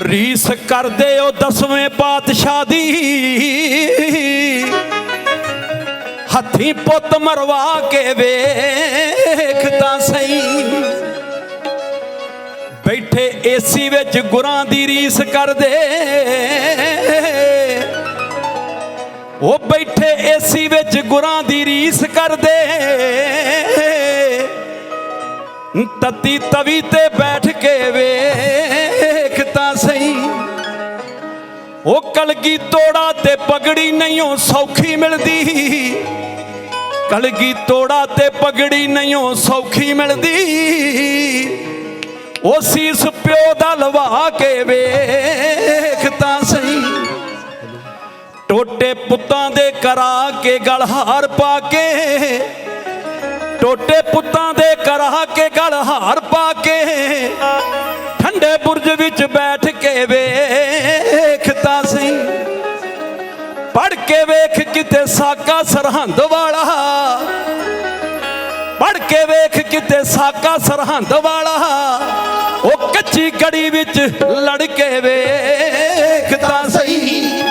ਰੀਸ ਕਰਦੇ ਉਹ ਦਸਵੇਂ ਪਾਤਸ਼ਾਹ ਦੀ। ਹੱਥੀਂ ਪੁੱਤ ਮਰਵਾ ਕੇ ਵੇਖ ਤਾਂ ਸਹੀ। ਬੈਠੇ ਏਸੀ ਵਿੱਚ ਗੁਰਾਂ ਦੀ ਰੀਸ ਕਰਦੇ। ਉਹ ਬੈਠੇ ਏਸੀ ਵਿੱਚ ਗੁਰਾਂ ਦੀ ਰੀਸ ਕਰਦੇ। ਤਤੀ ਤਵੀ ਤੇ ਬੈਠ ਕੇ ਵੇ ਉਹ ਕਲਗੀ ਤੋੜਾ ਤੇ ਪਗੜੀ ਨਹੀਂਓ ਸੌਖੀ ਮਿਲਦੀ। ਕਲਗੀ ਤੋੜਾ ਤੇ ਪਗੜੀ ਨਹੀਂਓ ਸੌਖੀ ਮਿਲਦੀ। ਉਹ ਸੀਸ ਪਿਓ ਦਾ ਲਵਾ ਕੇ ਵੇਖ ਤਾਂ ਸਹੀ। ਟੋਟੇ ਪੁੱਤਾਂ ਦੇ ਕਰਾ ਕੇ ਗਲ ਹਾਰ ਪਾ ਕੇ। ਟੋਟੇ ਪੁੱਤਾਂ ਦੇ ਕਰਾ ਕੇ ਗਲ ਹਾਰ ਪਾ ਕੇ। ਠੰਡੇ ਬੁਰਜ ਵਿੱਚ ਬੈਠ ਕੇ ਵੇ ਕੇ ਵੇਖ ਕਿਤੇ ਸਾਕਾ ਸਰਹੰਦ ਵਾਲਾ। ਪੜ ਕੇ ਵੇਖ ਕਿਤੇ ਸਾਕਾ ਸਰਹੰਦ ਵਾਲਾ। ਉਹ ਕੱਚੀ ਕੜੀ ਵਿੱਚ ਲੜ ਕੇ ਵੇਖ ਸਹੀ।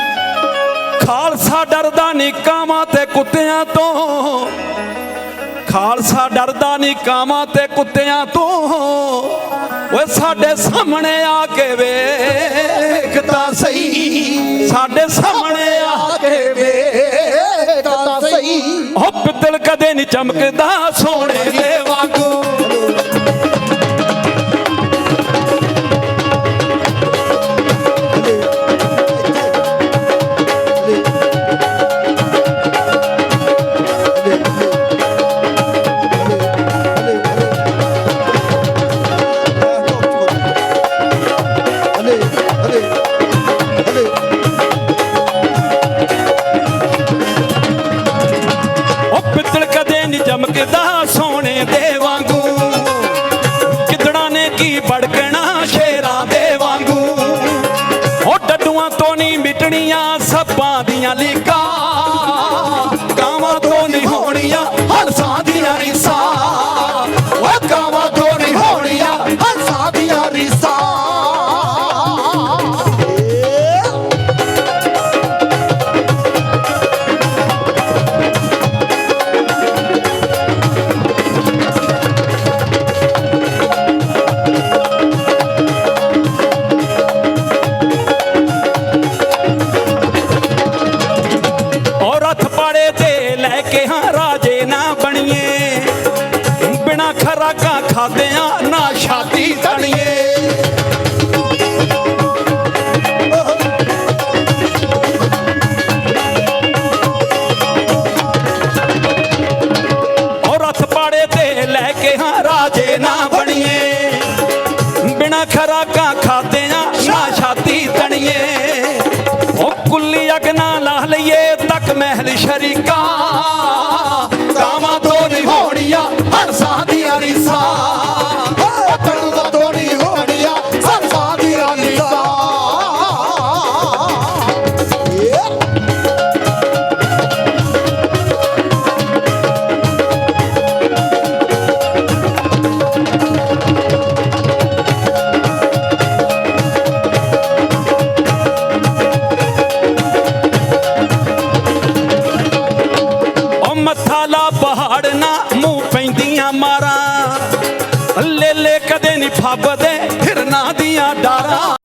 ਖਾਲਸਾ ਡਰਦਾ ਨਹੀਂ ਕਾਵਾਂ ਤੇ ਕੁੱਤਿਆਂ ਤੋਂ। ਖਾਲਸਾ ਡਰਦਾ ਨਹੀਂ ਕਾਵਾਂ ਤੇ ਕੁੱਤਿਆਂ ਤੋਂ। ਓਏ ਸਾਡੇ ਸਾਹਮਣੇ ਆ ਕੇ ਵੇਖ ਤਾਂ ਸਹੀ। ਸਾਡੇ ਸਾਹਮਣੇ ਆ ਕੇ ਕਦੇ ਨਹੀਂ ਚਮਕਦਾ ਸੋਨੇ ਦੇ ਵਾਂਗੂ। ਉਹ ਕਦੇ ਨਹੀਂ ਚਮਕਦਾ ਸੋਨੇ ਦੇ ਵਾਂਗੂ। ਕਿਦੜਾ ਨੇ ਕੀ ਬੜਕਣਾ ਸ਼ੇਰਾਂ ਦੇ ਵਾਂਗੂ। ਉਹ ਡੱਡੂਆਂ ਤੋਂ ਨਹੀਂ ਮਿਟਣੀਆਂ ਸੱਪਾਂ ਦੀਆਂ ਲੀਕਾਂ। ਖਾਦਿਆਂ ਨਾ ਛਾਤੀ ਤਣੀਏ। ਔਰ ਪੈਂਦੀਆਂ ਮਾਰਾਂ ਲੇਲੇ ਕਦੇ ਨਹੀਂ ਫੱਬਦੇ ਫਿਰਨਾ ਦੀਆਂ ਡਾਰਾਂ।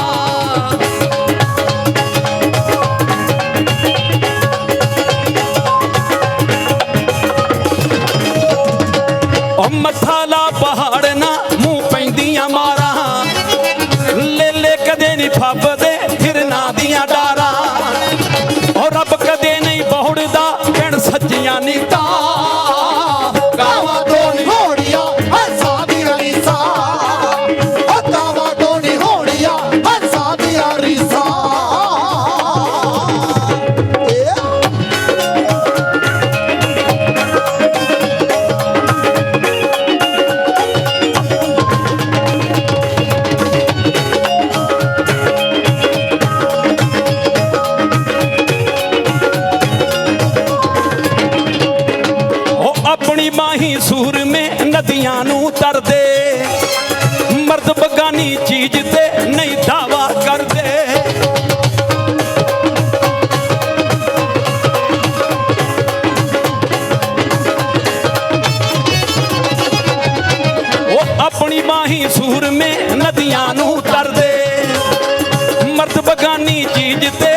ਉਹ ਮੱਥਾ ਲਾ ਪਹਾੜ ਨਾ ਮੂੰਹ ਪੈਂਦੀਆਂ ਮਾਰਾਂ। ਲੇਲੇ ਕਦੇ ਨਹੀਂ ਫੱਬਦੇ ਫਿਰਨਾ ਦੀਆਂ ਡਾਰਾਂ। ਉਹ ਰੱਬ ਕਦੇ ਨਹੀਂ ਬਹੁੜਦਾ ਕਹਿਣ ਸੱਚੀਆਂ ਨੀਤਾਂ। ਉਹ ਆਪਣੀ ਸੂਰ ਮੇ ਨਦੀਆਂ ਨੂੰ ਤਰਦੇ। ਮਰਦ ਬਗਾਨੀ ਚੀਜ਼ ਤੇ ਨਹੀਂ ਦਾਵਾ ਕਰਦੇ। ਉਹ ਆਪਣੀ ਬਾਹੀ ਸੂਰਮੇ ਨਦੀਆਂ ਨੂੰ ਤਰਦੇ। ਮਰਦ ਬਗਾਨੀ ਚੀਜ਼ ਤੇ